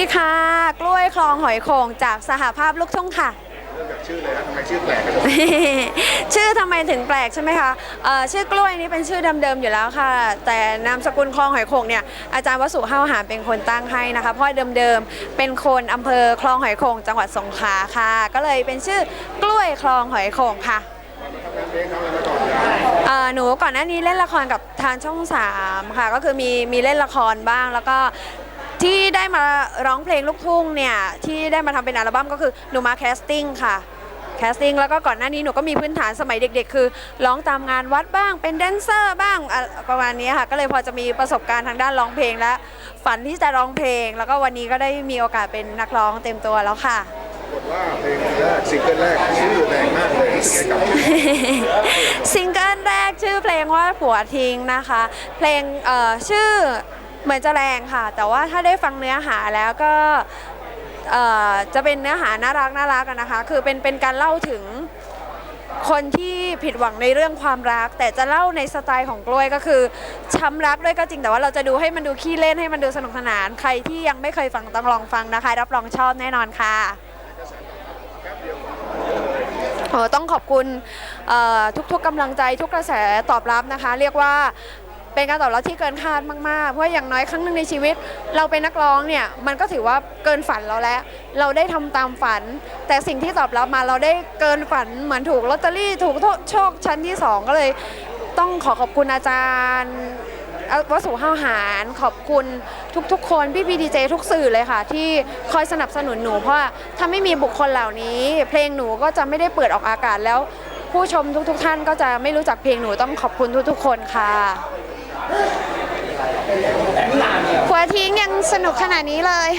ดีค่ะ กล้วยคลองหอยโข่งจากสหภาพลูกทุ่งค่ะ เริ่มจากชื่อเลยนะทำไมชื่อแปลกกันชื่อทำไมถึงแปลกใช่ไหมคะเอ่อชื่อกล้วยนี้เป็นชื่อเดิมๆอยู่แล้วค่ะ แต่นามสกุลคลองหอยโข่งเนี่ยอาจารย์วสุห้าวหารเป็นคนตั้งให้นะคะเพราะเดิมๆเป็นคนอำเภอคลองหอยโข่งจังหวัดสงขลาค่ะ ก็เลยเป็นชื่อกล้วยคลองหอยโข่งค่ะทำงานเพลงทำอะไรมาก่อนนะเอ่อหนูก่อนหน้านี้เล่นละครกับทางช่อง3ค่ะก็คือมีมีเล่นละครบ้างแล้วก็ ที่ได้มาร้องเพลงลูกทุ่งเนี่ยที่ได้มาทำเป็นอัลบั้มก็คือหนูมาแคสติ้งค่ะแคสติ้งแล้วก็ก่อนหน้านี้หนูก็มีพื้นฐานสมัยเด็กๆ คือร้องตามงานวัดบ้างเป็นแดนเซอร์บ้างอะประมาณนี้ค่ะ ก็เลยพอจะมีประสบการณ์ทางด้านร้องเพลงและฝันที่จะร้องเพลง แล้วก็วันนี้ก็ได้มีโอกาสเป็นนักร้องเต็มตัวแล้วค่ะ บทว่าเพลงแรกซิงเกิลแรกชื่อแรงมากเลยรู้สึกไงกับซิงเกิลแรกชื่อเพลงว่าผัวทิ้งนะคะ เพลงเอ่อชื่อ เหมือนจะแรงค่ะ แต่ว่าถ้าได้ฟังเนื้อหาแล้วก็เอ่อจะเป็นเนื้อหาน่ารักน่ารักกันนะคะ คือเป็นเป็นการเล่าถึงคนที่ผิดหวังในเรื่องความรัก แต่จะเล่าในสไตล์ของกล้วยก็คือช้ำรักด้วยก็จริงแต่ว่าเราจะดูให้มันดูขี้เล่นให้มันดูสนุกสนาน ใครที่ยังไม่เคยฟังต้องลองฟังนะคะ รับรองชอบแน่นอนค่ะโอ้ต้องขอบคุณทุกๆกำลังใจทุกกระแสตอบรับนะคะ เรียกว่า เป็นการตอบรับที่เกินคาดมากๆ เพราะอย่างน้อยครั้งหนึ่งในชีวิต เราเป็นนักร้องเนี่ยมันก็ถือว่าเกินฝันเราแล้ว เราได้ทำตามฝัน แต่สิ่งที่ตอบรับมาเราได้เกินฝันเหมือนถูกลอตเตอรี่ถูกโชคชั้นที่สองก็เลย ต้องขอขอบคุณอาจารย์วสุห้าวหารขอบคุณทุกๆ คนพี่พีดีเจทุกสื่อเลยค่ะ ที่คอยสนับสนุนหนู เพราะถ้าไม่มีบุคคลเหล่านี้ เพลงหนูก็จะไม่ได้เปิดออกอากาศแล้ว ผู้ชมทุกๆ ท่านก็จะไม่รู้จักเพลงหนูต้องขอบคุณทุกๆ คนค่ะ หัวทิ้งยังสนุกขนาดนี้เลย